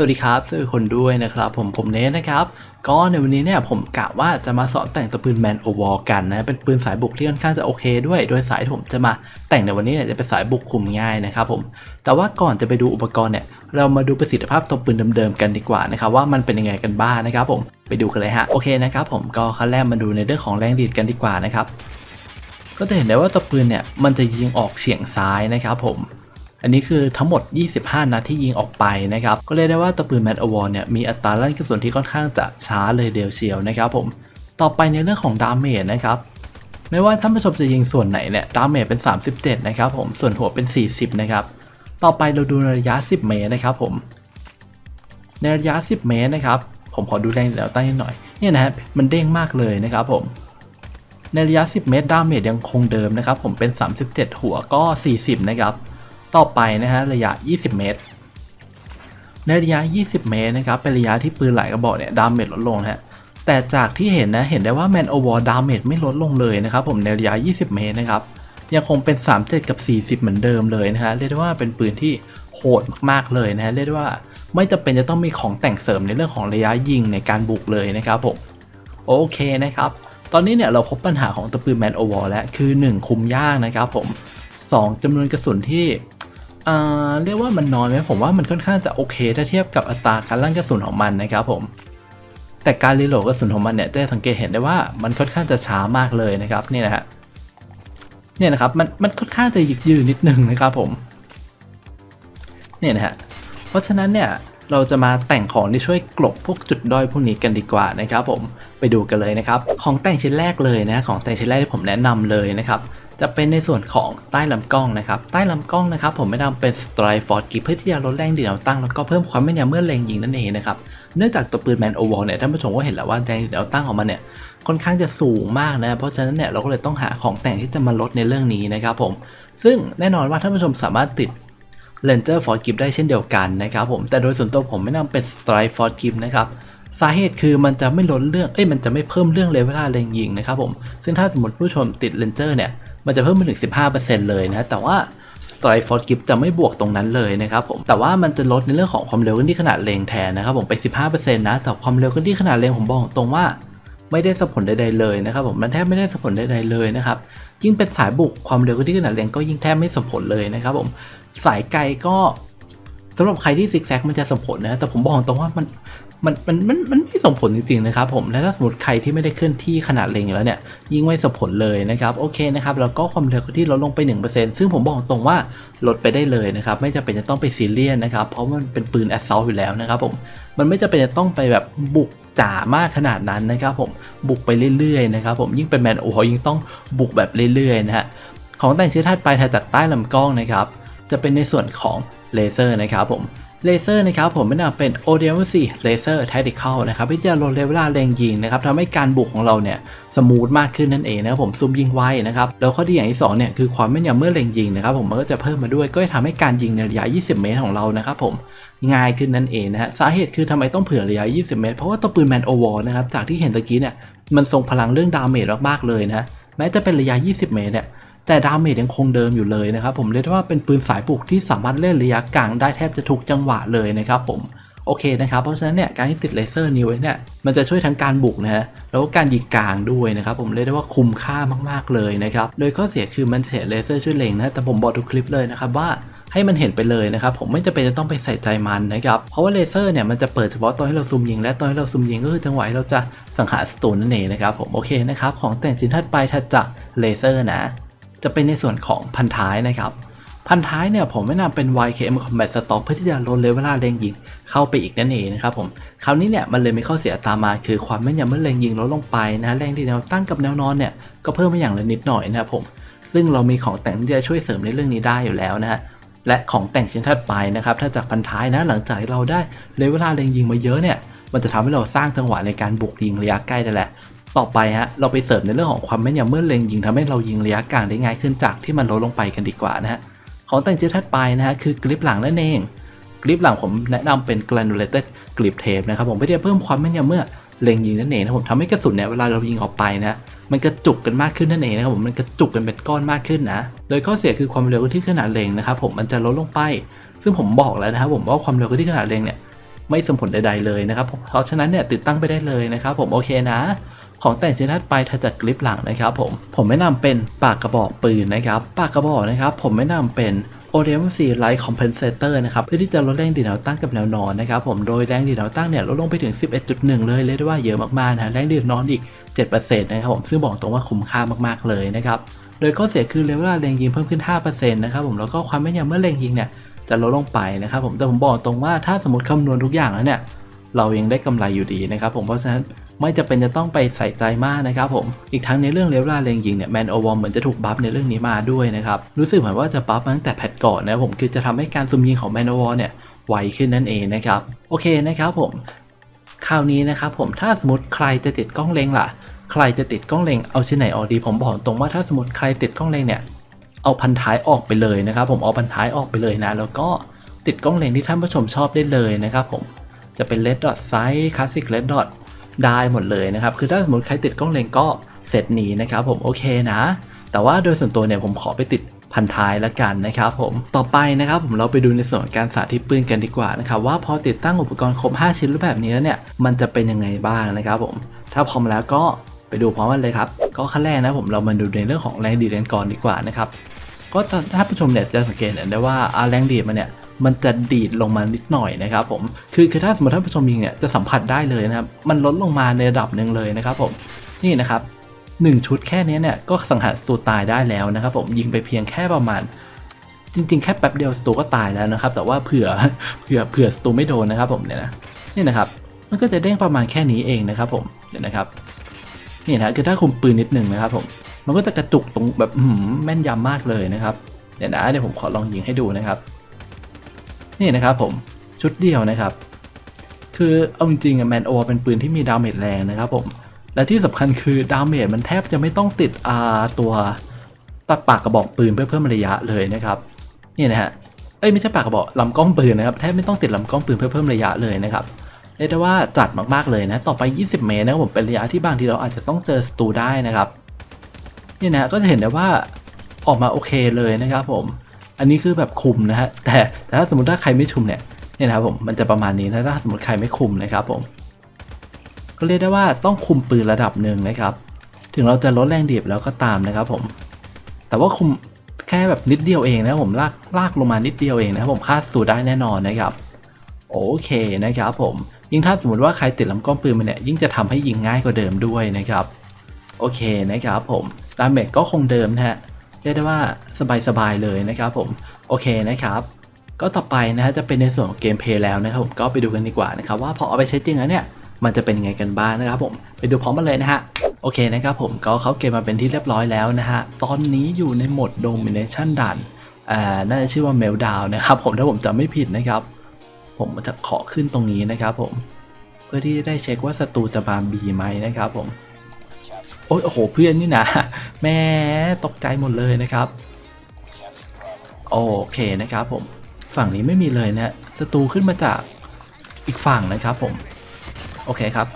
สวัสดีครับสวัสดีคนด้วยนะครับผมผมเนสนะครับ ก็ในวันนี้เนี่ยผมกะว่าจะมาสอนแต่งตัวปืนแมนโอวอลกันนะเป็นปืนสายบุกที่ค่อนข้างจะโอเคด้วย โดยสายที่ผมจะมาแต่งในวันนี้เนี่ยจะเป็นสายบุกคุมง่ายนะครับผมแต่ว่าก่อนจะไปดูอุปกรณ์เนี่ยเรามาดูประสิทธิภาพตัวปืนเดิมๆกันดีกว่านะครับว่ามันเป็นยังไงกันบ้างนะครับผมไปดูกันเลยฮะโอเคนะครับผมก็ขั้นแรกมาดูในเรื่องของแรงดีดกันดีกว่านะครับก็จะเห็นได้ว่าตัวปืนเนี่ยมันจะยิงออกเฉียงซ้ายนะครับผม อันนี้คือทั้งหมด 25 นัดที่ยิงออกไปนะครับ ก็เรียกได้ว่าตัวปืนแมนอวอร์เนี่ยมีอัตราลั่นกระสุนที่ค่อนข้างจะช้าเลยเดียวเชียวนะครับผม ต่อไปในเรื่องของดาเมจนะครับไม่ว่าท่านผู้ชมจะยิงส่วนไหนเนี่ยดาเมจเป็น 37 นะครับผม ส่วนหัวเป็น 40 นะครับ ต่อไปเราดูในระยะ 10 เมตรนะครับผม ในระยะ 10 เมตรนะครับ ผมขอดูแรงแนวตั้งหน่อย เนี่ยนะฮะ มันเด้งมากเลยนะครับผม ในระยะ 10 เมตรดาเมจยังคงเดิมนะครับ ผมเป็น 37 หัวก็ 40 นะครับ ต่อไปนะฮะระยะ 20 เมตร ในระยะ 20 เมตรนะครับเป็นระยะที่ปืนหลายกระบอกเนี่ยดาเมจลดลงฮะแต่จากที่เห็นนะเห็นได้ว่าแมนโอวอร์ดาเมจไม่ลดลงเลยนะครับผมในระยะ 20 เมตรนะครับยังคงเป็น 37 กับ 40 เหมือนเดิมเลยนะฮะเรียกได้ว่าเป็นปืนที่โหดมากๆเลยนะฮะเรียกได้ว่าไม่จำเป็นจะต้องมีของแต่งเสริมในเรื่องของระยะยิงในการบุกเลยนะครับผมโอเคนะครับตอนนี้เนี่ยเราพบปัญหาของตัวปืนแมนโอวอร์แล้วคือ 1 คุมยากนะครับผม 2จำนวนกระสุนที่ เรียกว่ามันน้อยไหมผมว่ามันค่อนข้างจะโอเค ถ้าเทียบกับอัตราการลั่นกระสุนของมันนะครับผม แต่การรีโหลดกระสุนของมันเนี่ยจะสังเกตเห็นได้ว่ามันค่อนข้างจะช้ามากเลยนะครับนี่นะฮะเนี่ยนะครับมันมันค่อนข้างจะหยึกยืนนิดนึงนะครับผมเนี่ยนะฮะเพราะฉะนั้นเนี่ยเราจะมาแต่งของที่ช่วยกลบพวกจุดด้อยพวกนี้กันดีกว่านะครับผมไปดูกันเลยนะครับ ของแต่งชิ้นแรกเลยนะของแต่งชิ้นแรกที่ผมแนะนำเลยนะครับ จะเป็นในส่วนของใต้ลำกล้องนะครับ ใต้ลำกล้องนะครับ ผมแนะนำเป็น Strike Force Grip เพื่อที่จะลดแรงดีดแนวตั้งแล้วก็เพิ่มความแม่นยำเมื่อเล็งยิงนั่นเองนะครับเนื่องจากตัวปืนแมนโอวอลเนี่ยท่านผู้ชมก็เห็นแล้วว่าแรงดีดแนวตั้งของมันเนี่ยค่อนข้างจะสูงมากนะเพราะฉะนั้นเนี่ยเราก็เลยต้องหาของแต่งที่จะมาลดในเรื่องนี้นะครับผมซึ่งแน่นอนว่าท่านผู้ชมสามารถติด Ranger Force Grip ได้เช่นเดียวกันนะครับผมแต่โดยส่วนตัวผมไม่นำเป็น Strike Force Grip นะครับสาเหตุคือมันจะไม่ลดเรื่องเอ้ยมันจะไม่เพิ่มเรื่องเลเวลาเล็งยิงนะครับผมซึ่งถ้าสมมติผู้ชมติด Ranger เนี่ย มันจะเพิ่มไปถึง 15%เลยนะแต่ว่า Strike Force Grip จะไม่บวกตรงนั้นเลยนะครับผมแต่ว่ามันจะลดในเรื่องของความเร็วขึ้นที่ขนาดเลงแทนนะครับผมไป 15%นะแต่ความเร็วขึ้นที่ขนาดเลงผมบอกตรงว่าไม่ได้สผลใดๆเลยนะครับผมมันแทบไม่ได้สผลใดๆเลยนะครับยิ่งเป็นสายบุกความเร็วขึ้นที่ขนาดเลงก็ยิ่งแทบไม่สมผลเลยนะครับผมสายไกลก็สำหรับใครที่ซิกแซกมันจะสมผลนะแต่ผมบอกตรงว่ามัน มันมันมันมันไม่ส่งผลจริงๆนะครับผมและถ้าสมมติใครที่ไม่ได้เคลื่อนที่ขนาดเลงอยู่แล้วเนี่ยยิ่งไม่ส่งผลเลยนะครับโอเคนะครับแล้วก็ความเร็วที่ลดลงไป 1%ซึ่งผมบอกตรงว่าลดไปได้เลยนะครับไม่จำเป็นจะต้องไปซีเรียสนะครับเพราะมันเป็นปืนแอสซอลอยู่แล้วนะครับผมมันไม่จำเป็นจะต้องไปแบบบุกจ๋ามากขนาดนั้นนะครับผมบุกไปเรื่อยๆนะครับผมยิ่งเป็นแมนโอ้โหยิ่งต้องบุกแบบเรื่อยๆนะฮะของแต่งชิ้นถัดไปถัดจากใต้ลำกล้องนะครับจะเป็นในส่วนของเลเซอร์นะครับผม เลเซอร์นะครับผมไม่นำเป็น o d m c Laser Tactical นะครับที่จะลดเลเวลาแรงยิงนะครับทำให้การบุกของเราเนี่ยสมูทมากขึ้นนั่นเองนะครับผมซูมยิงไวนะครับแล้วข้อดีอย่างที่สองเนี่ยคือความแม่นยำเมื่อเล็งยิงนะครับผมมันก็จะเพิ่มมาด้วยก็จะทำให้การยิงในระยะ 20 เมตรของเรานะครับผมง่ายขึ้นนั่นเองนะฮะสาเหตุคือทำไมต้องเผื่อระยะ 20 เมตร เพราะว่าตัวปืนแมนโอวอร์นะครับจากที่เห็นตะกี้เนี่ยมันทรงพลังเรื่องดาเมจมากๆเลยนะแม้จะเป็นระยะ 20 เมตรเนี่ย แต่ดาเมจยังคงเดิมอยู่เลยนะครับผมเรียกได้ว่าเป็นปืนสายบุกที่สามารถเล่นระยะกลางได้แทบจะทุกจังหวะเลยนะครับผมโอเคนะครับเพราะฉะนั้นเนี่ยการที่ติดเลเซอร์นี้ไว้เนี่ยมันจะช่วยทั้งการบุกนะฮะแล้วก็การยิงกลางด้วยนะครับผมเรียกได้ว่าคุ้มค่ามากๆเลยนะครับโดยข้อเสียคือมันเสียเลเซอร์ช่วยเล็งนะแต่ผมบอกทุกคลิปเลยนะครับว่าให้มันเห็นไปเลยนะครับผมไม่จำเป็นจะต้องไปใส่ใจมันนะครับเพราะว่าเลเซอร์เนี่ยมันจะเปิดเฉพาะตอนให้เราซูมยิง และตอนให้เราซูมยิงก็คือจังหวะที่เราจะสังหารศัตรูนั่นเองนะครับผมโอเคนะครับของแต่งชิ้นถัดไปถัดจากเลเซอร์นะ จะเป็นในส่วนของพันท้ายนะครับ พันท้ายเนี่ยผมแนะนำเป็น YKM Combat Stock เพื่อที่จะลดเลเวลาเล็งยิงเข้าไปอีกนั่นเองนะครับผม คราวนี้เนี่ยมันเลยมีข้อเสียตามมาคือความแม่นยำเมื่อเล็งยิงลดลงไปนะแรงดีแนวตั้งกับแนวนอนเนี่ยก็เพิ่มมาอย่างละนิดหน่อยนะครับผม ซึ่งเรามีของแต่งที่จะช่วยเสริมในเรื่องนี้ได้อยู่แล้วนะฮะและของแต่งชิ้นถัดไปนะครับถ้าจากพันท้ายนะหลังจากเราได้เลเวลาเล็งยิงมาเยอะเนี่ยมันจะทำให้เราสร้างจังหวะในการบุกยิงระยะใกล้ได้แหละ ต่อไปฮะเราไปเสริมในเรื่องของความแม่นยำเมื่อเล็งยิงทำให้เรายิงระยะกลางได้ง่ายขึ้นจากที่มันลดลงไปกันดีกว่านะฮะของแต่งชิ้นถัดไปนะฮะคือกริปหลังนั่นเองกริปหลังผมแนะนำเป็น granulated grip tape นะครับผมเพื่อที่จะเพิ่มความแม่นยำเมื่อเล็งยิงนั่นเองนะผมทำให้กระสุนเนี่ยเวลาเรายิงออกไปนะมันกระจุกกันมากขึ้นนั่นเองนะครับผมมันกระจุกกันเป็นก้อนมากขึ้นนะโดยข้อเสียคือความเร็วที่ขนาดเล็งนะครับผมมันจะลดลงไป ซึ่งผมบอกแล้วนะครับผมว่าความเร็วที่ขนาดเล็งเนี่ยไม่สมผลใดๆเลยนะครับเพราะฉะนั้นเนี่ยติดตั้งไปได้เลยนะครับผมโอเคนะ ของแต่งชิ้นถัดไปถ้าจากกลิปหลังนะครับผม ผมแนะนำเป็นปากกระบอกปืนนะครับ ปากกระบอกนะครับ ผมแนะนำเป็น ODMC Light Compensator นะครับ เพื่อที่จะลดแรงดีดแนวตั้งกับแนวนอนนะครับผม โดยแรงดีดแนวตั้งเนี่ยลดลงไปถึง 11.1 เลยเรียกได้ว่าเยอะมากๆนะแรงดีดนอนอีก 7%นะครับผม ซึ่งบอกตรงว่าคุ้มค่ามากๆเลยนะครับ โดยข้อเสียคือเลเวลาเล็งยิงเพิ่มขึ้น 5%นะครับผม แล้วก็ความแม่นยำเมื่อเล็งยิงเนี่ยจะลดลงไปนะครับผม แต่ผมบอกตรงว่าถ้าสมมติคำนวณทุกอย่างแล้วเนี่ยเรายังได้กำไรอยู่ดีนะครับผมเพราะฉะนั้น ไม่จะเป็นจะต้องไปใส่ใจมากนะครับผมอีกทั้งในเรื่องเลเวลาเลงยิงเนี่ยแมนโอวอมเหมือนจะถูกบัฟในเรื่องนี้มาด้วยนะครับรู้สึกเหมือนว่าจะบัฟมาตั้งแต่แพทก่อนนะผมคือจะทำให้การซูมยิงของแมนโอวอเนี่ยไวขึ้นนั่นเองนะครับโอเคนะครับผมคราวนี้นะครับผมถ้าสมมติใครจะติดกล้องเลงล่ะ ใครจะติดกล้องเลงเอาชิ้นไหนออกดี ผมบอกตรงว่าถ้าสมมติใครติดกล้องเลงเนี่ยเอาพันท้ายออกไปเลยนะครับ ผมเอาพันท้ายออกไปเลยนะ แล้วก็ติดกล้องเลงที่ท่านผู้ชมชอบได้เลยนะครับผมจะเป็น red dot size classic red dot ได้หมดเลยนะครับ คือถ้าสมมติใครติดกล้องเลนก็เซตนี้นะครับผมโอเคนะ แต่ว่าโดยส่วนตัวเนี่ยผมขอไปติดพันท้ายละกันนะครับผมต่อไปนะครับผมเราไปดูในส่วนการสาธิตปืนกันดีกว่านะครับว่าพอติดตั้งอุปกรณ์ครบ 5 ชิ้นรูปแบบนี้แล้วเนี่ยมันจะเป็นยังไงบ้างนะครับผมถ้าพร้อมแล้วก็ไปดูพร้อมกันเลยครับก็ขั้นแรกนะผมเรามาดูในเรื่องของแรงดีดกันก่อนดีกว่านะครับก็ถ้าผู้ชมเนี่ยจะสังเกตเห็นได้ว่าอ่าแรงดีดมันเนี่ย มันจะดีดลงมานิดหน่อยนะครับผมคือคือถ้าสมมติท่านผู้ชมยิงเนี่ยจะสัมผัสได้เลยนะครับมันลดลงมาในระดับหนึ่งเลยนะครับผมนี่นะครับหนึ่งชุดแค่นี้เนี่ยก็สังหารศัตรูตายได้แล้วนะครับผมยิงไปเพียงแค่ประมาณ จริง ๆ แค่แป๊บเดียวศัตรูก็ตายแล้วนะครับ แต่ว่าเผื่อเผื่อเผื่อศัตรูไม่โดนนะครับผมเนี่ยนะนี่นะครับมันก็จะเด้งประมาณแค่นี้เองนะครับผมเนี่ยนะครับนี่นะคือถ้าคุมปืนนิดหนึ่งนะครับผมมันก็จะกระจุกตรงแบบแม่นยำมากเลยนะครับเดี๋ยวนะเดี๋ยวผมขอลองยิงให้ดูนะครับ นี่นะครับผมชุดเดียวนะครับ คือเอาจริงๆแมนโอเป็นปืนที่มีดาเมจแรงนะครับผมและที่สำคัญคือดาเมจมันแทบจะไม่ต้องติดอาตัวตัดปากกระบอกปืนเพื่อเพิ่มระยะเลยนะครับนี่นะฮะเอ้ยไม่ใช่ปากกระบอกลำกล้องปืนนะครับแทบไม่ต้องติดลำกล้องปืนเพื่อเพิ่มระยะเลยนะครับเรียกได้ว่าจัดมากๆเลยนะต่อไป 20 เมตรนะครับผมเป็นระยะที่บางทีเราอาจจะต้องเจอศัตรูได้นะครับนี่นะฮะก็จะเห็นได้ว่าออกมาโอเคเลยนะครับผม อันนี้คือแบบคุมนะฮะแต่แต่ถ้าสมมติถ้าใครไม่คุมเนี่ยเนี่ยนะครับผมมันจะประมาณนี้นะถ้าสมมติใครไม่คุมนะครับผม ก็เรียกได้ว่าต้องคุมปืนระดับหนึ่งนะครับ ถึงเราจะลดแรงดีบแล้วก็ตามนะครับผม แต่ว่าคุมแค่แบบนิดเดียวเองนะผมลากลากลงมานิดเดียวเองนะครับผมฆ่าศัตรูได้แน่นอนนะครับ โอเคนะครับผม ยิ่งถ้าสมมติว่าใครติดลำกล้องปืนมาเนี่ยยิ่งจะทำให้ยิงง่ายกว่าเดิมด้วยนะครับ โอเคนะครับผมดาเมจก็คงเดิมนะฮะ เรียกได้ว่าสบายๆเลยนะครับผมโอเคนะครับก็ต่อไปนะฮะจะเป็นในส่วนของเกมเพลย์แล้วนะครับผมก็ไปดูกันดีกว่านะครับว่าพอเอาไปใช้จริงแล้วเนี่ยมันจะเป็นยังไงกันบ้างนะครับผมไปดูพร้อมกันเลยนะฮะโอเคนะครับผมก็เข้าเกมมาเป็นที่เรียบร้อยแล้วนะฮะตอนนี้อยู่ในโหมด Domination ด่านอ่าน่าจะชื่อว่า Meltdown นะครับผมถ้าผมจำไม่ผิดนะครับ ผมจะขอขึ้นตรงนี้นะครับผมเพื่อที่จะได้เช็คว่าศัตรูจะมาบีไหมนะครับผม โอ้ยโอ้โหเพื่อนนี่นะแม่ตกใจหมดเลยนะครับ โอเคนะครับผมฝั่งนี้ไม่มีเลยนะศัตรูขึ้นมาจากอีกฝั่งนะครับผม โอเคครับ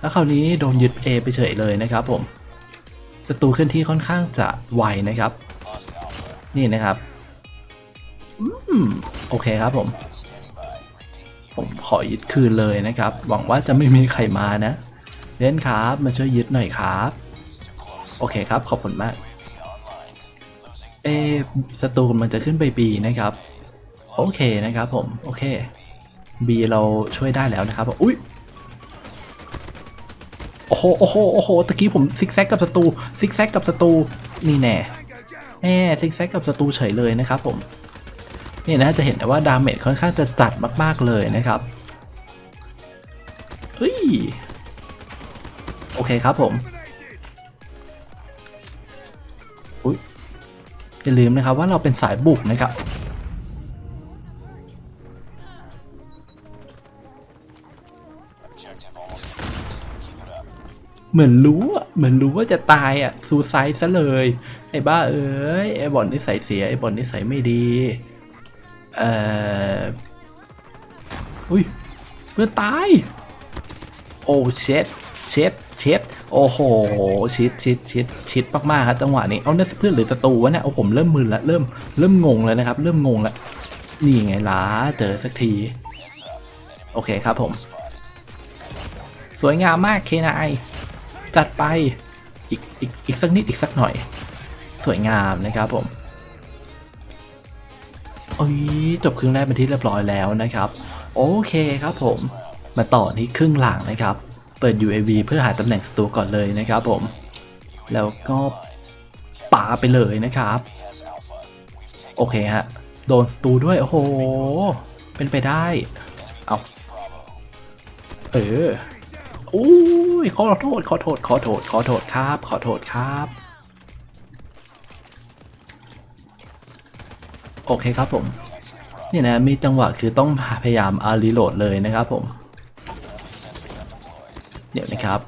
แล้วคราวนี้โดนยึด A ไปเฉยเลยนะครับผมศัตรูเคลื่อนที่ค่อนข้างจะไวนะครับ นี่นะครับอืมโอเคครับผม ผมขอยึดคืนเลยนะครับ หวังว่าจะไม่มีใครมานะ เล่นครับ มาช่วยยึดหน่อยครับ โอเคครับ ขอบคุณมาก เอศัตรูมันจะขึ้นไป B นะครับ โอเคนะครับผม โอเค B เราช่วยได้แล้วนะครับอุ้ยโอ้โห โอ้โห โอ้โห ตะกี้ผมซิกแซกกับศัตรู ซิกแซกกับศัตรู นี่แน่แหมซิกแซกกับศัตรูเฉยเลยนะครับผม นี่นะจะเห็นได้ว่าดาเมจค่อนข้างจะจัดมาก ๆ เลยนะครับเฮ้ย โอเคครับผมอุ๊ยอย่าลืมนะครับว่าเราเป็นสายบุกนะครับเหมือนรู้อะเหมือนรู้ว่าจะตายอะซูไซด์ซะเลย ไอ้บ้าเอ้ยไอ้บอลนิสัยเสียไอ้บอลนิสัยไม่ดีเอ่ออุ้ยเพื่อนตาย โอ้เช็ดเช็ด เช็ดโอ้โหชิดชิดชิดชิดมากๆครับจังหวะนี้เอาเนี่ยเพื่อนหรือศัตรูวะเนี่ยโอ้ผมเริ่มมึนละเริ่มเริ่มงงแล้วนะครับ เริ่มงงละนี่ไงล่ะเจอสักทีโโอเคครับผม สวยงามมากเคนายจัดไปอีกอีกอีกสักนิดอีกสักหน่อย สวยงามนะครับผมโอ้ยจบครึ่งแรกเป็นที่เรียบร้อยแล้วนะครับ โอเคครับผมมาต่อที่ครึ่งหลังนะครับ เปิด UAV เพื่อหาตำแหน่งศัตรูก่อนเลยนะครับผม แล้วก็ป่าไปเลยนะครับ โอเคฮะ โดนศัตรูด้วย โอ้โห เป็นไปได้ เอาเอออุ้ยขอโทษ ขอโทษ ขอโทษ ขอโทษครับ ขอโทษครับ โอเคครับผม นี่นะ มีจังหวะคือต้องพยายามอารีโหลดเลยนะครับผม เดี๋ยวนะครับ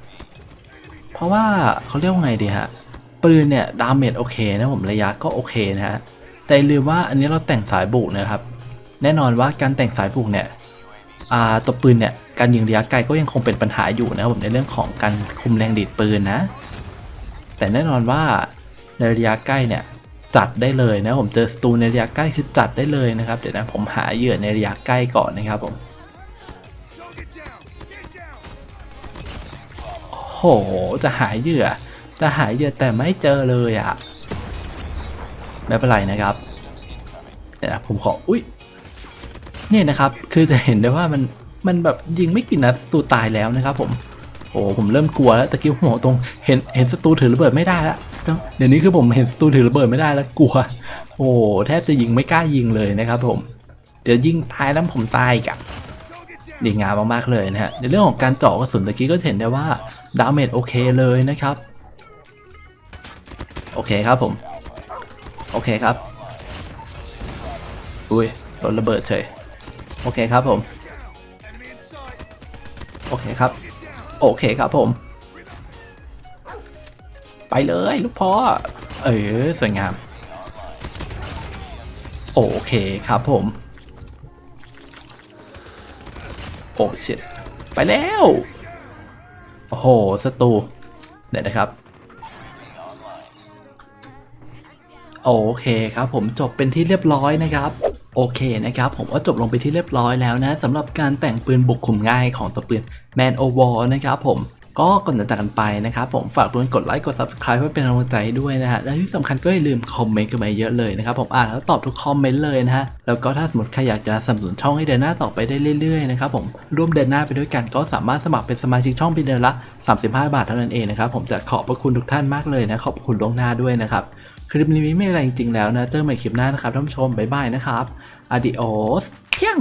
เพราะว่าเขาเรียกว่าไงดีฮะ ปืนเนี่ยดาเมจโอเคนะผมระยะก็โอเคนะฮะ แต่ลืมว่าอันนี้เราแต่งสายบุกนะครับ แน่นอนว่าการแต่งสายบุกเนี่ยตัวปืนเนี่ยการยิงระยะไกลก็ยังคงเป็นปัญหาอยู่นะครับผมในเรื่องของการคุมแรงดีดปืนนะ แต่แน่นอนว่าในระยะใกล้เนี่ยจัดได้เลยนะผมเจอสตูในระยะใกล้คือจัดได้เลยนะครับเดี๋ยวนะผมหาเหยื่อในระยะใกล้ก่อนนะครับผม โห จะหายเหยื่อ จะหายเหยื่อแต่ไม่เจอเลยอะ่ะไม่เป็นไรนะครับเดี๋ยนะผมขอ อุ้ยเนี่ยนะครับ คือจะเห็นได้ว่ามัน มันแบบยิงไม่กี่นัดตูตายแล้วนะครับ ผม โอ้ผมเริ่มกลัวแล้วตะกี้ผมบอกตรง เห็น เห็นศัตรูถือระเบิดไม่ได้แล้วเดี๋ยวนี้คือผมเห็นศัตรูถือระเบิดไม่ได้แล้วกลัว โอ้แทบจะยิงไม่กล้ายิงเลยนะครับผม เดี๋ยวยิงตายแล้วผมตายกับดีงามมากๆเลยนะฮะในเรื่องของการเจาะกระสุนตะกี้ก็เห็นได้ว่า ดาเมจโอเคเลยนะครับ โอเคครับผม โอเคครับ อุ้ยโดนระเบิดเฉย โอเคครับผม โอเคครับ โอเคครับผม ไปเลยลูกพ่อ เออสวยงาม โอเคครับผม โอ้ชิตไปแล้ว โอ้โหศัตรูเดี๋ยวนะครับ โอเคครับผมจบเป็นที่เรียบร้อยนะครับโอเคนะครับผมก็จบลงไปที่เรียบร้อยแล้วนะสำหรับการแต่งปืนบุกคุมง่ายของตัวปืน Man o w a r นะครับผม ก็ก่อนจะจากกันไปนะครับ ผมฝากเพื่อนกดไลค์กด Subscribe เพื่อเป็นกำลังใจด้วยนะฮะและที่สำคัญก็อย่าลืมคอมเมนต์กันมาเยอะเลยนะครับผมอ่านแล้วตอบทุกคอมเมนต์เลยนะฮะแล้วก็ถ้าสมมติใครอยากจะสนับสนุนช่องให้เดินหน้าต่อไปได้เรื่อยๆนะครับผมร่วมเดินหน้าไปด้วยกันก็สามารถสมัครเป็นสมาชิกช่องเพียงเดือนละ 35 บาทเท่านั้นเองนะครับผมจะขอบพระคุณทุกท่านมากเลยนะขอบคุณล่วงหน้าด้วยนะครับคลิปนี้ไม่มีอะไรจริงๆแล้วนะเจอใหม่คลิปหน้านะครับท่านผู้ชมบ๊ายบายนะครับ adios เพียง